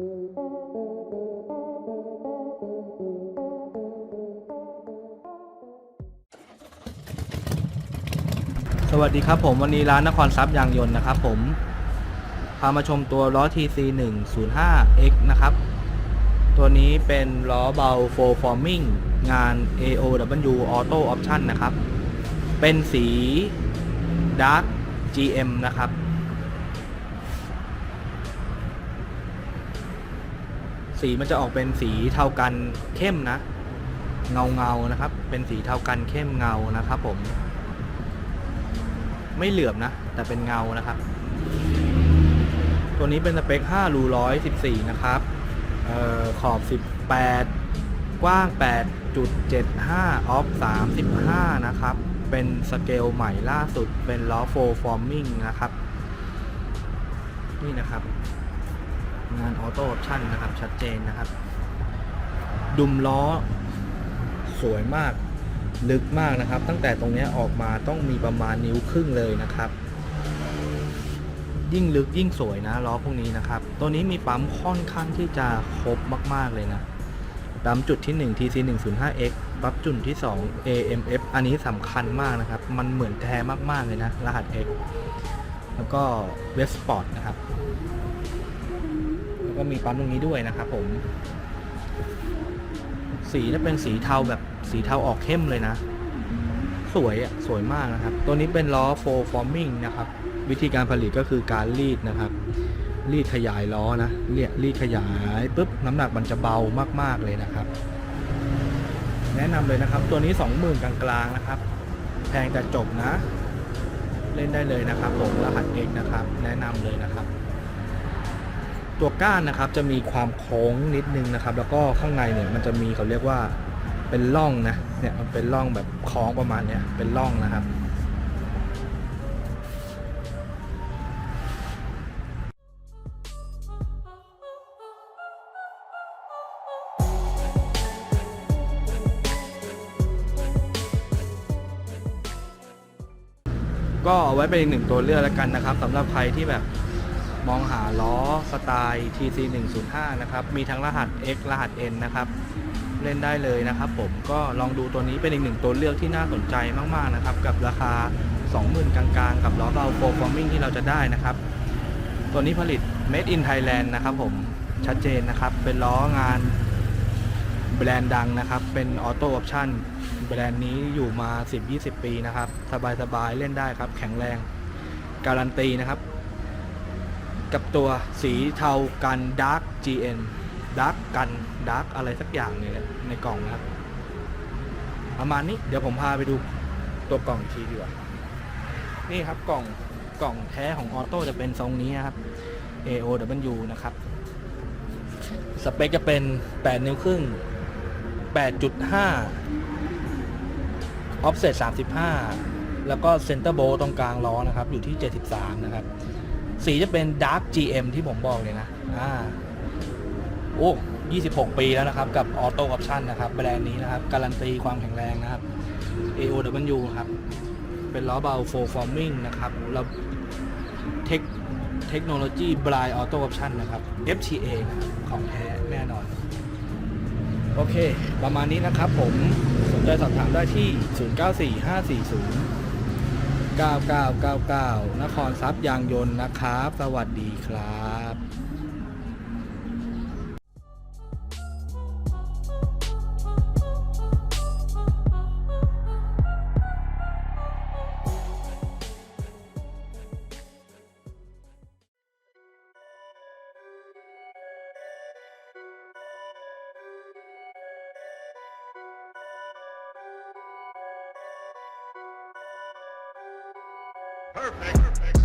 สวัสดีครับผมวันนี้ร้านนครทรัพย์ยางยนต์นะครับผมพามาชมตัวล้อ TC 1 0 5 X นะครับ ตัวนี้เป็นล้อเบา Full Forming งาน AOW Auto Option นะครับ เป็นสี Dark GM นะครับ สีมันจะออกเป็นสีเทากันเข้มนะ เงาเงาๆนะครับ เป็นสีเทากันเข้มเงานะครับผม ไม่เหลือมนะ แต่เป็นเงานะครับ ตัวนี้เป็นสเปค5รู114นะครับออขอบ18กว้าง 8.75 ออฟ 35 นะครับ เป็นสเกลใหม่ล่าสุด เป็นล้อโฟฟอร์มิงนะครับ นี่นะครับ งานออโต้ออปชั่นนะครับ ชัดเจนนะครับ ดุมล้อสวยมากลึกมากนะครับ ตั้งแต่ตรงเนี้ยออกมาต้องมีประมาณนิ้วครึ่งเลยนะครับ ยิ่งลึกยิ่งสวยนะล้อพวกนี้นะครับ ตัวนี้มีปั๊มค่อนข้างที่จะครบมาก ๆ เลยนะปั๊มจุดที่ 1 TC 1 0 5 X ปั๊มจุดที่ 2 AMF อันนี้สำคัญมากนะครับ มันเหมือนแท้มาก ๆ เลยนะ รหัส X แล้วก็เวสปอร์ตนะครับ ก็มีปั๊มตรงนี้ด้วยนะครับผม สีจะเป็นสีเทาแบบสีเทาออกเข้มเลยนะ สวยอะสวยมากนะครับ ตัวนี้เป็นล้อ full forming นะครับ วิธีการผลิตก็คือการรีดนะครับ รีดขยายล้อนะเรียรีดขยายปุ๊บน้ำหนักมันจะเบามากๆเลยนะครับ แนะนำเลยนะครับ ตัวนี้ 20,000 กลางๆนะครับ แพงแต่จบนะ เล่นได้เลยนะครับผมรหัสเอกนะครับ แนะนำเลยนะครับ ตัวก้านนะครับจะมีความโค้งนิดนึงนะครับ แล้วก็ข้างในเนี่ยมันจะมีเขาเรียกว่าเป็นร่องนะเนี่ยมันเป็นร่องแบบคล้องประมาณเนี้ยเป็นร่องนะครับก็เอาไว้เป็นอีกหนึ่งตัวเลือกแล้วกันนะครับสำหรับใครที่แบบ มองหาล้อสไตล์ TC 105นะครับ มีทั้งรหัส X รหัส N นะครับ เล่นได้เลยนะครับผม ก็ลองดูตัวนี้เป็นอีกหนึ่งตัวเลือกที่น่าสนใจมากๆนะครับ กับราคา 20,000 กลางๆ กับล้อเบาโฟฟอร์มิงที่เราจะได้นะครับ ตัวนี้ผลิต Made in Thailand นะครับผม ชัดเจนนะครับ เป็นล้องานแบรนด์ดังนะครับ เป็นออโต้ออปชั่นแบรนด์นี้อยู่มา 10-20 ปีนะครับ สบายๆ เล่นได้ครับ แข็งแรง การันตีนะครับ กับตัวสีเทากัน Dark GN Dark กัน Dark อะไรสักอย่างเนี่ยในกล่องนะครับ ประมาณนี้เดี๋ยวผมพาไปดูตัวกล่องอีกทีดีกว่า นี่ครับกล่องกล่องแท้ของออโต้จะเป็นทรงนี้นะครับ AOW นะครับ สเปคจะเป็น 8 นิ้วครึ่ง 8.5 offset 35 แล้วก็เซนเตอร์โบตรงกลางล้อนะครับ อยู่ที่ 73 นะครับ สีจะเป็น Dark GM ที่ผมบอกเลยนะ อ่า โอ้ 26 ปีแล้วนะครับ กับ Auto Option นะครับ แบรนด์นี้นะครับ การันตีความแข็งแรงนะครับ AOW ครับ เป็นล้อเบา full forming นะครับแล้วเทคเทคโนโลยี Blind Auto Option นะครับ FTA ของแท้แน่นอน โอเค ประมาณนี้นะครับผม สนใจสอบถามได้ที่ 094540 9999 นครทรัพย์ยางยนต์นะครับ สวัสดีครับ Perfect. Perfect.